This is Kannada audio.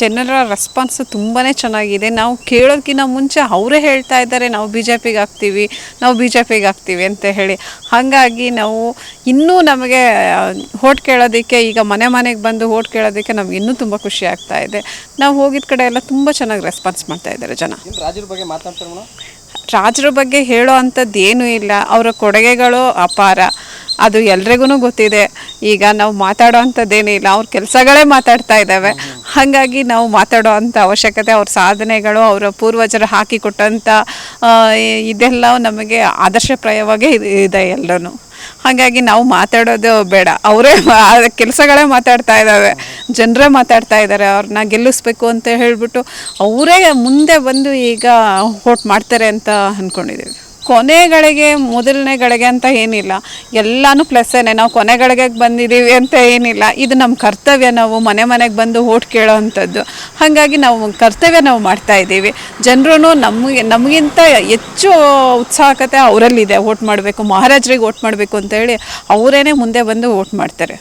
ಜನರ ರೆಸ್ಪಾನ್ಸ್ ತುಂಬಾ ಚೆನ್ನಾಗಿದೆ. ನಾವು ಕೇಳೋದಕ್ಕಿಂತ ಮುಂಚೆ ಅವರೇ ಹೇಳ್ತಾ ಇದ್ದಾರೆ ನಾವು ಬಿ ಜೆ ಪಿಗೆ ಹಾಕ್ತೀವಿ ನಾವು ಬಿ ಜೆ ಪಿಗೆ ಹಾಕ್ತೀವಿ ಅಂತ ಹೇಳಿ. ಹಾಗಾಗಿ ನಾವು ಇನ್ನೂ ನಮಗೆ ಓಟ್ ಕೇಳೋದಕ್ಕೆ ಈಗ ಮನೆ ಮನೆಗೆ ಬಂದು ಓಟ್ ಕೇಳೋದಕ್ಕೆ ನಮ್ಗೆ ಇನ್ನೂ ತುಂಬ ಖುಷಿ ಆಗ್ತಾ ಇದೆ. ನಾವು ಹೋಗಿದ ಕಡೆ ಎಲ್ಲ ತುಂಬ ಚೆನ್ನಾಗಿ ರೆಸ್ಪಾನ್ಸ್ ಮಾಡ್ತಾ ಇದ್ದಾರೆ ಜನ. ರಾಜರ ಬಗ್ಗೆ ಮಾತಾಡ್ತಾರೆ ರಾಜರ ಬಗ್ಗೆ ಹೇಳೋ ಅಂಥದ್ದು ಏನೂ ಇಲ್ಲ. ಅವರ ಕೊಡುಗೆಗಳು ಅಪಾರ. ಅದು ಎಲ್ರಿಗೂ ಗೊತ್ತಿದೆ. ಈಗ ನಾವು ಮಾತಾಡೋ ಅಂಥದ್ದೇನಿಲ್ಲ ಅವ್ರ ಕೆಲಸಗಳೇ ಮಾತಾಡ್ತಾ ಇದ್ದಾವೆ. ಹಾಗಾಗಿ ನಾವು ಮಾತಾಡೋ ಅಂಥ ಅವಶ್ಯಕತೆ, ಅವ್ರ ಸಾಧನೆಗಳು, ಅವರ ಪೂರ್ವಜರು ಹಾಕಿಕೊಟ್ಟಂಥ ಇದೆಲ್ಲ ನಮಗೆ ಆದರ್ಶಪ್ರಾಯವಾಗೇ ಇದೆ- ಎಲ್ಲರೂ ಹಾಗಾಗಿ ನಾವು ಮಾತಾಡೋದು ಬೇಡ. ಅವರೇ ಕೆಲಸಗಳೇ ಮಾತಾಡ್ತಾ ಇದ್ದಾವೆ. ಜನರೇ ಮಾತಾಡ್ತಾ ಇದ್ದಾರೆ. ಅವ್ರನ್ನ ಗೆಲ್ಲಿಸ್ಬೇಕು ಅಂತ ಹೇಳಿಬಿಟ್ಟು ಅವರೇ ಮುಂದೆ ಬಂದು ಈಗ ವೋಟ್ ಮಾಡ್ತಾರೆ ಅಂತ ಅಂದ್ಕೊಂಡಿದ್ದೀವಿ ಕೊನೆಗಳಿಗೆ, ಮೊದಲನೇಗಳಿಗೆ ಅಂತ ಏನಿಲ್ಲ. ಎಲ್ಲನೂ ಪ್ಲಸ್ಸೇನೆ ನಾವು ಕೊನೆಗಳಿಗೆ ಬಂದಿದ್ದೀವಿ ಅಂತ ಏನಿಲ್ಲ. ಇದು ನಮ್ಮ ಕರ್ತವ್ಯ. ನಾವು ಮನೆ ಮನೆಗೆ ಬಂದು ಓಟ್ ಕೇಳೋ ಅಂಥದ್ದು ಹಾಗಾಗಿ ನಾವು ಕರ್ತವ್ಯ ನಾವು ಮಾಡ್ತಾ ಇದ್ದೀವಿ. ಜನರೂ ನಮಗೆ, ನಮಗಿಂತ ಹೆಚ್ಚು ಉತ್ಸಾಹಕತೆ ಅವರಲ್ಲಿದೆ. ಓಟ್ ಮಾಡಬೇಕು, ಮಹಾರಾಜರಿಗೆ ಓಟ್ ಮಾಡಬೇಕು ಅಂತ ಹೇಳಿ ಅವರೇನೆ ಮುಂದೆ ಬಂದು ಓಟ್ ಮಾಡ್ತಾರೆ.